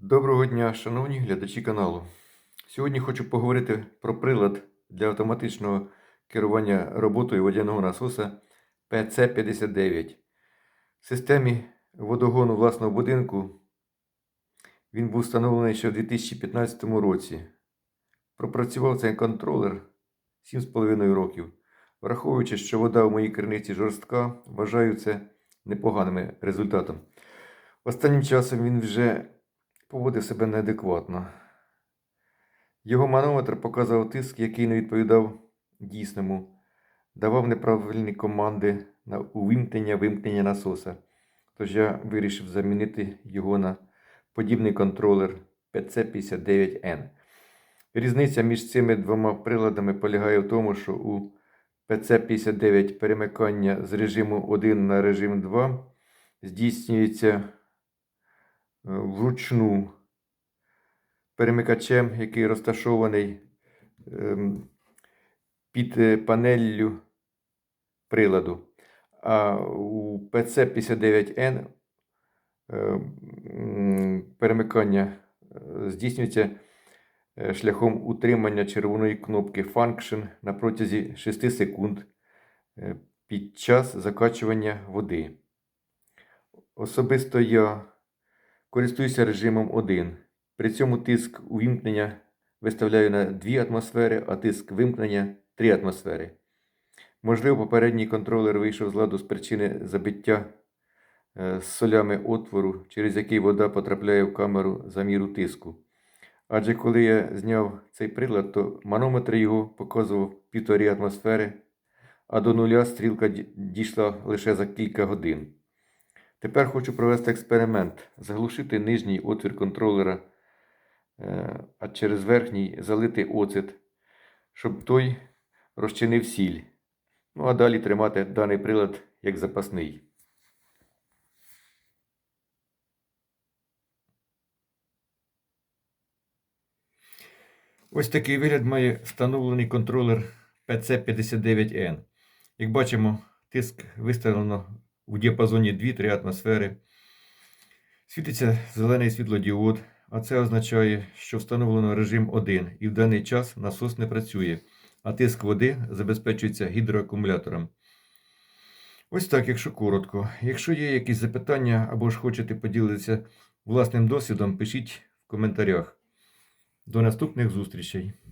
Доброго дня, шановні глядачі каналу. Сьогодні хочу поговорити про прилад для автоматичного керування роботою водяного насоса PC59. В системі водогону власного будинку він був встановлений ще в 2015 році. Пропрацював цей контролер 7,5 років. Враховуючи, що вода в моїй криниці жорстка, вважаю це непоганим результатом. Останнім часом він вже поводив себе неадекватно. Його манометр показував тиск, який не відповідав дійсному, давав неправильні команди на увімкнення вимкнення насоса. Тож я вирішив замінити його на подібний контролер PC59N. Різниця між цими двома приладами полягає в тому, що у PC59 перемикання з режиму 1 на режим 2 здійснюється вручну перемикачем, який розташований ем, під е, панеллю приладу. А у PC59N ем, перемикання е, здійснюється е, шляхом утримання червоної кнопки Function на протязі 6 секунд е, під час закачування води. Особисто я користуюся режимом 1. При цьому тиск увімкнення виставляю на 2 атмосфери, а тиск вимкнення 3 атмосфери. Можливо, попередній контролер вийшов з ладу з причини забиття е, з солями отвору, через який вода потрапляє в камеру заміру тиску. Адже коли я зняв цей прилад, то манометр його показував 1,5 атмосфери, а до нуля стрілка дійшла лише за кілька годин. Тепер хочу провести експеримент, заглушити нижній отвір контролера, е, а через верхній залити оцет, щоб той розчинив сіль. Ну а далі тримати даний прилад як запасний. Ось такий вигляд має встановлений контролер PC59N. Як бачимо, тиск виставлено у діапазоні 2-3 атмосфери. Світиться зелений світлодіод, а це означає, що встановлено режим 1 і в даний час насос не працює, а тиск води забезпечується гідроакумулятором. Ось так, якщо коротко. Якщо є якісь запитання або ж хочете поділитися власним досвідом, пишіть в коментарях. До наступних зустрічей!